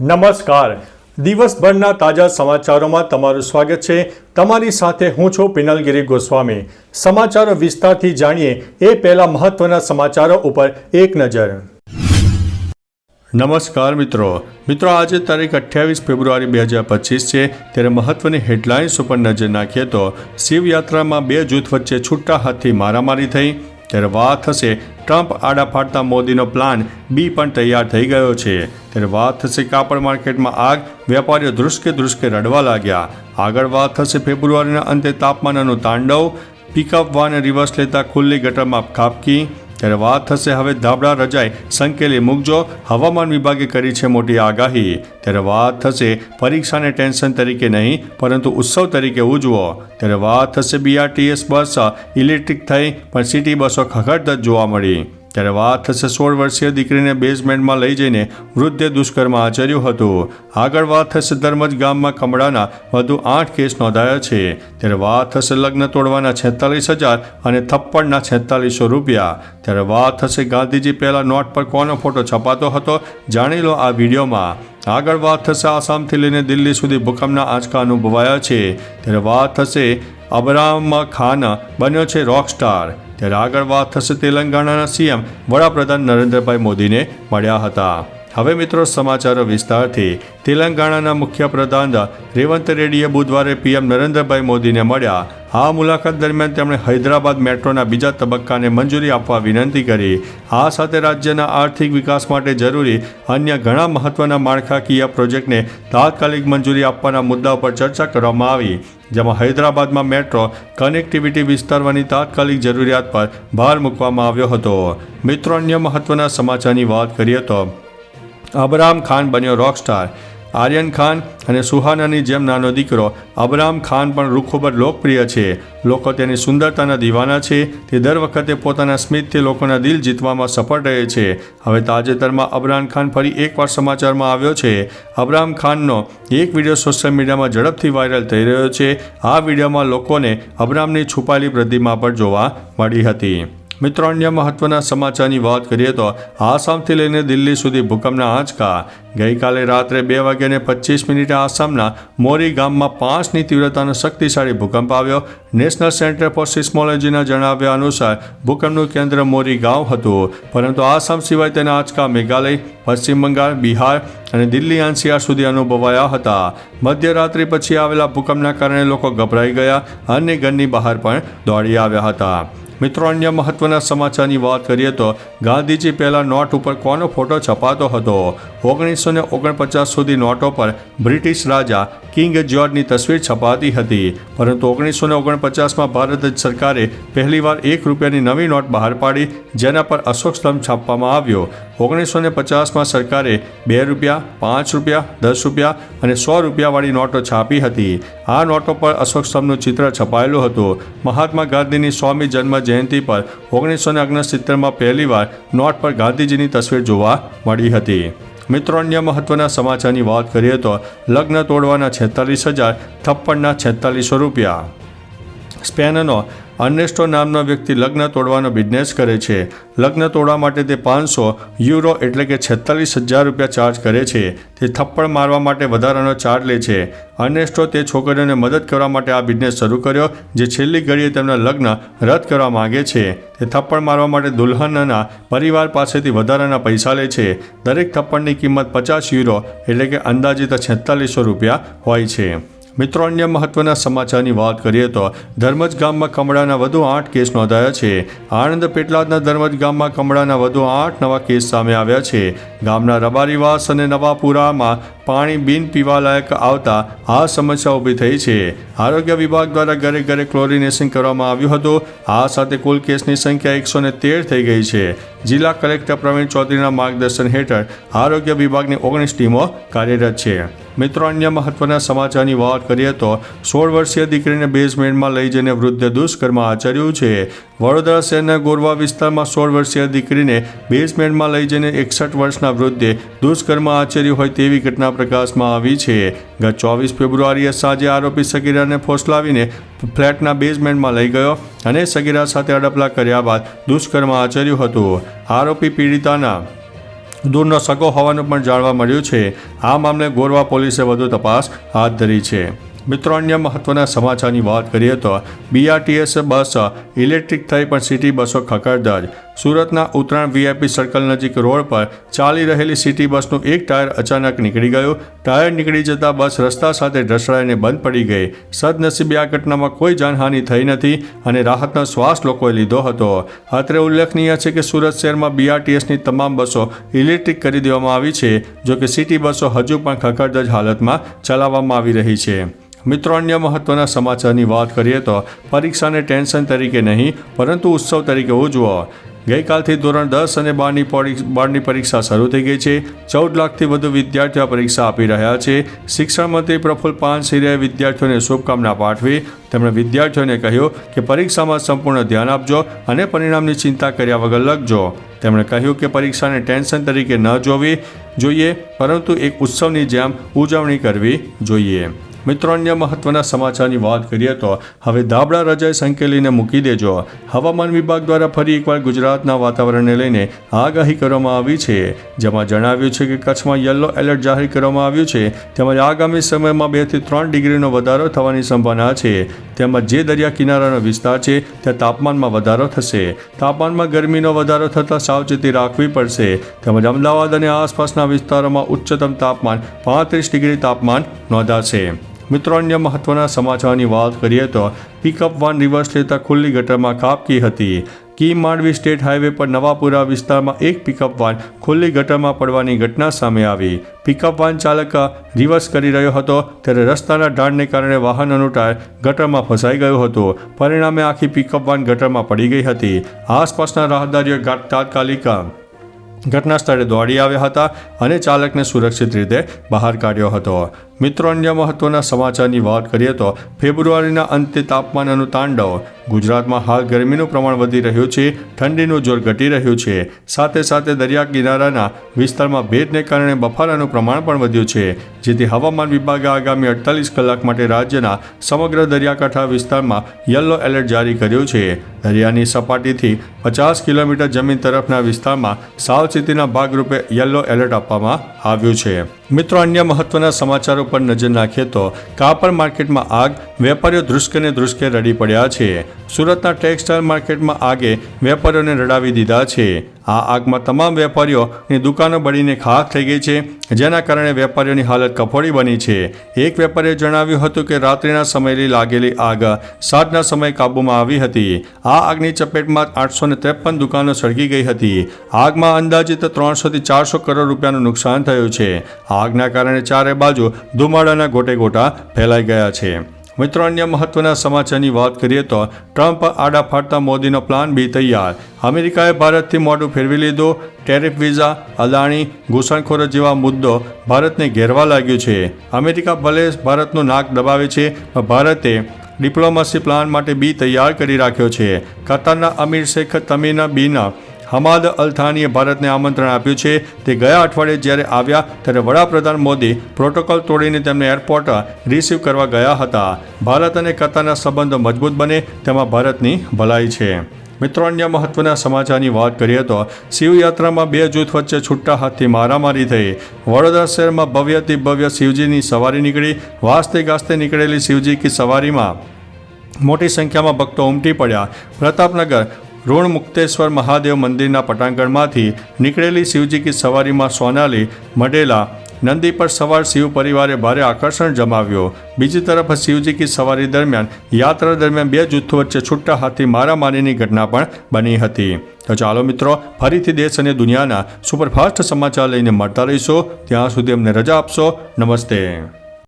નમસ્કાર. દિવસભરના તાજા સમાચારોમાં તમારું સ્વાગત છે. તમારી સાથે હું છું પિનલગીરી ગોસ્વામી. સમાચારો વિસ્તારથી જાણીએ એ પહેલા મહત્વના સમાચારો ઉપર એક નજર. નમસ્કાર મિત્રો. મિત્રો, આજે તારીખ અઠ્યાવીસ ફેબ્રુઆરી બે હજાર પચીસ છે. ત્યારે મહત્વની હેડલાઇન્સ ઉપર નજર નાખીએ તો શિવયાત્રામાં બે જૂથ વચ્ચે છૂટા હાથથી મારામારી થઈ. ત્યારે વાત થશે. ટ્રમ્પ આડા ફાડતા મોદીનો પ્લાન બી પણ તૈયાર થઈ ગયો છે. ત્યારે વાત થશે કાપડ માર્કેટમાં આગ, વેપારીઓ ધ્રુસકે ધ્રુસકે રડવા લાગ્યા. આગળ વાત થશે ફેબ્રુઆરીના અંતે તાપમાનનું તાંડવ. પિકઅપ વાન રિવર્સ લેતા ખુલ્લી ગટરમાં ખાપકી ત્યારે વાત થશે હવે ધાબળા રજાઈ. સંકેલી મૂકજો, હવામાન વિભાગે કરી છે મોટી આગાહી. ત્યારે વાત થશે પરીક્ષાને ટેન્શન તરીકે નહીં, પરંતુ ઉત્સવ તરીકે ઉજવો. ત્યારે વાત થશે બીઆરટીએસ બસ, ઇલેક્ટ્રિક થઈ, પણ સિટી બસો ખખડત જોવા મળી. ત્યારે વાત થશે સોળ વર્ષીય દીકરીને બેઝમેન્ટમાં લઈ જઈને વૃદ્ધે દુષ્કર્મ આચર્યું હતું. આગળ વાત થશે ધર્મજ ગામમાં કમળાના વધુ આઠ કેસ નોંધાયા છે. ત્યારે વાત થશે લગ્ન તોડવાના છેતાલીસ હજાર અને થપ્પડના છેતાલીસો રૂપિયા. ત્યારે વાત થશે ગાંધીજી પહેલાં નોટ પર કોનો ફોટો છપાતો હતો જાણી લો આ વિડીયોમાં. આગળ વાત થશે આસામથી લઈને દિલ્હી સુધી ભૂકંપના આંચકા અનુભવાયા છે. ત્યારે વાત થશે અબરામ ખાન બન્યો છે રોકસ્ટાર ત્યારે આગળ વાત થશે તેલંગાણાના સીએમ વડાપ્રધાન નરેન્દ્રભાઈ મોદીને મળ્યા હતા. હવે મિત્રો સમાચારો વિસ્તારથી તેલંગાણાના મુખ્ય પ્રધાન રેવંત રેડ્ડીએ બુધવારે પીએમ નરેન્દ્રભાઈ મોદીને મળ્યા. આ મુલાકાત દરમિયાન તેમણે હૈદરાબાદ મેટ્રોના બીજા તબક્કાને મંજૂરી આપવા વિનંતી કરી. આ સાથે રાજ્યના આર્થિક વિકાસ માટે જરૂરી અન્ય ઘણા મહત્વના માળખાકીય પ્રોજેક્ટને તાત્કાલિક મંજૂરી આપવાના મુદ્દા પર ચર્ચા કરવામાં આવી, જેમાં હૈદરાબાદમાં મેટ્રો કનેક્ટિવિટી વિસ્તારવાની તાત્કાલિક જરૂરિયાત પર ભાર મૂકવામાં આવ્યો હતો. મિત્રો, અન્ય મહત્વના સમાચારની વાત કરીએ તો, અબરામ ખાન બન્યો રોકસ્ટાર આર્યન ખાન અને સુહાનાની જેમ નાનો દીકરો. અબરામ ખાન પણ ખૂબ જ લોકપ્રિય છે. લોકો તેની સુંદરતાના દીવાના છે. તે દર વખતે પોતાના સ્મિતથી લોકોના દિલ જીતવામાં સફળ રહે છે. હવે તાજેતરમાં અબરામ ખાન ફરી એકવાર સમાચારમાં આવ્યો છે. અબરામ ખાનનો એક વીડિયો સોશિયલ મીડિયામાં ઝડપથી વાયરલ થઈ રહ્યો છે. આ વિડીયોમાં લોકોને અબરામની છુપાયેલી પ્રતિમા પર જોવા મળી હતી. મિત્રો, અન્ય મહત્વના સમાચારની વાત કરીએ તો આસામથી લઈને દિલ્હી સુધી ભૂકંપના આંચકા. ગઈકાલે રાત્રે બે વાગ્યાને પચીસ મિનિટે આસામના મોરી ગામમાં પાંચની તીવ્રતાનો શક્તિશાળી ભૂકંપ આવ્યો. નેશનલ સેન્ટર ફોર સિસ્મોલોજીના જણાવ્યા અનુસાર ભૂકંપનું કેન્દ્ર મોરી ગામ હતું. પરંતુ આસામ સિવાય તેના આંચકા મેઘાલય, પશ્ચિમ બંગાળ, બિહાર અને દિલ્હી એનસીઆર સુધી અનુભવાયા હતા. મધ્યરાત્રિ પછી આવેલા ભૂકંપના કારણે લોકો ગભરાઈ ગયા. અને ઘરની બહાર પણ દોડી આવ્યા હતા. મિત્રો, અન્ય મહત્વના સમાચારની વાત કરીએ તો ગાંધીજી પહેલાં નોટ ઉપર કોનો ફોટો છપાતો હતો? ઓગણીસો ને ઓગણપચાસ સુધી નોટો પર બ્રિટિશ રાજા કિંગ જ્યોર્જની તસવીર છપાતી હતી. પરંતુ ઓગણીસો ને ઓગણપચાસમાં ભારત સરકારે પહેલીવાર એક રૂપિયાની નવી નોટ બહાર પાડી, જેના પર અશોક સ્તંભ છાપવામાં આવ્યો. ઓગણીસો ને પચાસમાં સરકારે બે રૂપિયા, પાંચ રૂપિયા, દસ રૂપિયા અને સો રૂપિયાવાળી નોટો છાપી હતી. આ નોટો પર અશોક સ્તંભનું ચિત્ર છપાયેલું હતું. મહાત્મા ગાંધીની સ્વામી જન્મ જયંતિ પર ઓગણીસો ને ઓગણસિત્તેરમાં પહેલીવાર નોટ પર ગાંધીજીની તસવીર જોવા મળી હતી. મિત્રો, અન્ય મહત્વના સમાચારની વાત કરીએ તો લગ્ન તોડવાના છેતાલીસ હજાર, થપ્પડના છેતાલીસો રૂપિયા. સ્પેનનો અર્નેસ્ટો નામનો વ્યક્તિ લગ્ન તોડવાનો બિઝનેસ કરે છે. લગ્ન તોડવા માટે તે પાંચસો યુરો એટલે કે છેતાલીસ હજાર રૂપિયા ચાર્જ કરે છે. તે થપ્પડ મારવા માટે વધારાનો ચાર્જ લે છે. અર્નેસ્ટો તે છોકરીઓને મદદ કરવા માટે આ બિઝનેસ શરૂ કર્યો, જે છેલ્લી ઘડીએ તેમના લગ્ન રદ કરવા માગે છે. તે થપ્પડ મારવા માટે દુલ્હનના પરિવાર પાસેથી વધારાના પૈસા લે છે. દરેક થપ્પડની કિંમત પચાસ યુરો એટલે કે અંદાજિત છેતાલીસો રૂપિયા હોય છે. મિત્રો, અન્ય મહત્વના સમાચારની વાત કરીએ તો ધર્મજ ગામમાં કમળાના વધુ આઠ કેસ નોંધાયા છે. આણંદ પેટલાદના ધર્મજ ગામમાં કમળાના વધુ આઠ નવા કેસ સામે આવ્યા છે. ગામના રબારીવાસ અને નવાપુરામાં પાણી બિન પીવાલાયક આવતા આ સમસ્યા ઊભી થઈ છે. આરોગ્ય વિભાગ દ્વારા ઘરે ઘરે ક્લોરિનેશન કરવામાં આવ્યું હતું. આ સાથે કુલ કેસની સંખ્યા એકસો તેર થઈ ગઈ છે. જિલ્લા કલેક્ટર પ્રવીણ ચૌધરીના માર્ગદર્શન હેઠળ આરોગ્ય વિભાગની ઓગણીસ ટીમો કાર્યરત છે. મિત્રો, અન્ય મહત્વના સમાચારની વાત કરીએ તો સોળ વર્ષીય દીકરીને બેઝમેન્ટમાં લઈ જઈને વૃદ્ધ દુષ્કર્મ આચર્યું છે. વડોદરા શહેરના ગોરવા વિસ્તારમાં સોળ વર્ષીય દીકરીને બેઝમેન્ટમાં લઈ જઈને એકસઠ વર્ષના વૃદ્ધે દુષ્કર્મ આચર્યું હોય તેવી ઘટના પ્રકાશમાં આવી છે. ગત ચોવીસ ફેબ્રુઆરીએ સાંજે આરોપી સગીરાને ફોસલાવીને ફ્લેટના બેઝમેન્ટમાં લઈ ગયો અને સગીરા સાથે અડપલા કર્યા બાદ દુષ્કર્મ આચર્યું હતું. આરોપી પીડિતાના દૂરનો સગો હોવાનું પણ જાણવા મળ્યું છે. આ મામલે ગોરવા પોલીસે વધુ તપાસ હાથ ધરી છે. મિત્રો, અન્ય મહત્વના સમાચારની વાત કરીએ તો બીઆરટીએસ બસ ઇલેક્ટ્રિક થઈ પણ સિટી બસો ખખડધજ સુરતના ઉત્તરાયણ વીઆઈપી સર્કલ નજીક રોડ પર ચાલી રહેલી સિટી બસનું એક ટાયર અચાનક નીકળી ગયું. ટાયર નીકળી જતાં બસ રસ્તા સાથે ઢસડાઈને બંધ પડી ગઈ. સદનસીબે આ ઘટનામાં કોઈ જાનહાનિ થઈ નથી અને રાહતનો શ્વાસ લોકોએ લીધો હતો. અત્રે ઉલ્લેખનીય છે કે સુરત શહેરમાં બીઆરટીએસની તમામ બસો ઇલેક્ટ્રિક કરી દેવામાં આવી છે, જો કે સિટી બસો હજુ પણ ખખડધજ હાલતમાં ચલાવવામાં આવી રહી છે. મિત્રો, અન્ય મહત્વના સમાચારની વાત કરીએ તો પરીક્ષાને ટેન્શન તરીકે નહીં, પરંતુ ઉત્સવ તરીકે ઉજવો. ગઈકાલથી ધોરણ દસ અને બારની બારની પરીક્ષા શરૂ થઈ ગઈ છે. ચૌદ લાખથી વધુ વિદ્યાર્થીઓ પરીક્ષા આપી રહ્યા છે. શિક્ષણ મંત્રી પ્રફુલ્લ પાનસિરિયાએ વિદ્યાર્થીઓને શુભકામના પાઠવી તેમણે વિદ્યાર્થીઓને કહ્યું કે પરીક્ષામાં સંપૂર્ણ ધ્યાન આપજો અને પરિણામની ચિંતા કર્યા વગર લખજો. તેમણે કહ્યું કે પરીક્ષાને ટેન્શન તરીકે ન જોવી જોઈએ, પરંતુ એક ઉત્સવની જેમ ઉજવણી કરવી જોઈએ. મિત્રો, અન્ય મહત્વના સમાચારની વાત કરીએ તો હવે ધાબળા રજાએ સંકેલીને મૂકી દેજો. હવામાન વિભાગ દ્વારા ફરી એકવાર ગુજરાતના વાતાવરણને લઈને આગાહી કરવામાં આવી છે. જેમાં જણાવ્યું છે કે કચ્છમાં યલો એલર્ટ જાહેર કરવામાં આવ્યું છે. તેમજ આગામી સમયમાં બેથી ત્રણ ડિગ્રીનો વધારો થવાની સંભાવના છે. તેમજ જે દરિયા કિનારાનો વિસ્તાર છે, ત્યાં તાપમાનમાં વધારો થશે. તાપમાનમાં ગરમીનો વધારો થતાં સાવચેતી રાખવી પડશે. તેમજ અમદાવાદ અને આસપાસના વિસ્તારોમાં ઉચ્ચતમ તાપમાન પાંત્રીસ ડિગ્રી તાપમાન નોંધાશે. મિત્રો, અન્ય મહત્વના સમાચારની વાત કરીએ તો પિકઅપ વાન રિવર્સ લેતા ખુલ્લી ગટરમાં ખાબકી હતી. કી માંડવી સ્ટેટ હાઈવે પર નવાપુરા વિસ્તારમાં એક પિકઅપ વાન ખુલ્લી ગટરમાં પડવાની ઘટના સામે આવી. પિકઅપ વાન ચાલક રિવર્સ કરી રહ્યો હતો, ત્યારે રસ્તાના ઢાળને કારણે વાહનનું ટાયર ગટરમાં ફસાઈ ગયું હતું. પરિણામે આખી પિકઅપ વાન ગટરમાં પડી ગઈ હતી. આસપાસના રાહદારીઓ તાત્કાલિક ઘટના સ્થળે દોડી આવ્યા હતા અને ચાલકને સુરક્ષિત રીતે બહાર કાઢ્યો હતો. મિત્રો, અન્ય મહત્વના સમાચારની વાત કરીએ તો ફેબ્રુઆરીના અંતે તાપમાનનું તાંડવ ગુજરાતમાં હાલ ગરમીનું પ્રમાણ વધી રહ્યું છે, ઠંડીનું જોર ઘટી રહ્યું છે. સાથે સાથે દરિયા કિનારાના વિસ્તારમાં ભેજને કારણે બફારાનું પ્રમાણ પણ વધ્યું છે, જેથી હવામાન વિભાગે આગામી અડતાલીસ કલાક માટે રાજ્યના સમગ્ર દરિયાકાંઠા વિસ્તારમાં યલો એલર્ટ જારી કર્યું છે. દરિયાની સપાટીથી પચાસ કિલોમીટર જમીન તરફના વિસ્તારમાં સાવચેતીના ભાગરૂપે યલો એલર્ટ આપવામાં આવ્યું છે. મિત્રો, અન્ય મહત્વના સમાચારો પર નજર નાખીએ તો કાપડ માર્કેટમાં આગ, વેપારીઓ ધ્રુસકે ને ધ્રુસકે રડી પડ્યા છે. સુરતના ટેક્સટાઇલ માર્કેટમાં આગે વેપારીઓને રડાવી દીધા છે. આ આગમાં તમામ વેપારીઓની દુકાનો બળીને ખાખ થઈ ગઈ છે, જેના કારણે વેપારીઓની હાલત કફોડી બની છે. એક વેપારીએ જણાવ્યું હતું કે રાત્રિના સમયે લાગેલી આગ સાંજના સમયે કાબૂમાં આવી હતી. આ આગની ચપેટમાં આઠસો ને ત્રેપન દુકાનો સળગી ગઈ હતી. આગમાં અંદાજિત ત્રણસોથી ચારસો કરોડ રૂપિયાનું નુકસાન થયું છે. આગના કારણે ચારે બાજુ ધુમાડાના ગોટે ગોટા ફેલાઈ ગયા છે. મિત્રો, અન્ય મહત્વના સમાચારની વાત કરીએ તો ટ્રમ્પ આડા ફાટતા મોદીનો પ્લાન બી તૈયાર. અમેરિકાએ ભારતથી મોઢું ફેરવી લીધું. ટેરિફ વિઝા, અદાણી, ઘૂસણખોરો જેવા મુદ્દો ભારતને ઘેરવા લાગ્યું છે. અમેરિકા ભલે ભારતનું નાક દબાવે છે, પણ ભારતે ડિપ્લોમસી પ્લાન માટે બી તૈયાર કરી રાખ્યો છે. કતારના અમીર શેખ તમીના બીના હમાદ અલથાનીએ ભારતને આમંત્રણ આપ્યું છે. તે ગયા અઠવાડિયે જ્યારે આવ્યા ત્યારે વડાપ્રધાન મોદી પ્રોટોકોલ તોડીને તેમને એરપોર્ટ રિસીવ કરવા ગયા હતા. ભારત અને કતારના સંબંધો મજબૂત બને તેમાં ભારતની ભલાઈ છે. મિત્રો, અન્ય મહત્વના સમાચારની વાત કરીએ તો શિવયાત્રામાં બે જૂથ વચ્ચે છૂટા હાથથી મારામારી થઈ. વડોદરા શહેરમાં ભવ્યથી ભવ્ય શિવજીની સવારી નીકળી. વાસ્તે ગાસ્તે નીકળેલી શિવજી કી સવારીમાં મોટી સંખ્યામાં ભક્તો ઉમટી પડ્યા. પ્રતાપનગર ઋણ મુક્તેશ્વર મહાદેવ મંદિરના પટાંગણમાંથી નીકળેલી શિવજી કી સવારીમાં સોનાલી, મઢેલા, નંદી પર સવાર શિવ પરિવારે ભારે આકર્ષણ જમાવ્યું. બીજી તરફ શિવજી કી સવારી દરમિયાન યાત્રા દરમિયાન બે જૂથો વચ્ચે છૂટા હાથી મારામારીની ઘટના પણ બની હતી. તો ચાલો મિત્રો, ફરીથી દેશ અને દુનિયાના સુપરફાસ્ટ સમાચાર લઈને મળતા રહીશો. ત્યાં સુધી અમને રજા આપશો. નમસ્તે.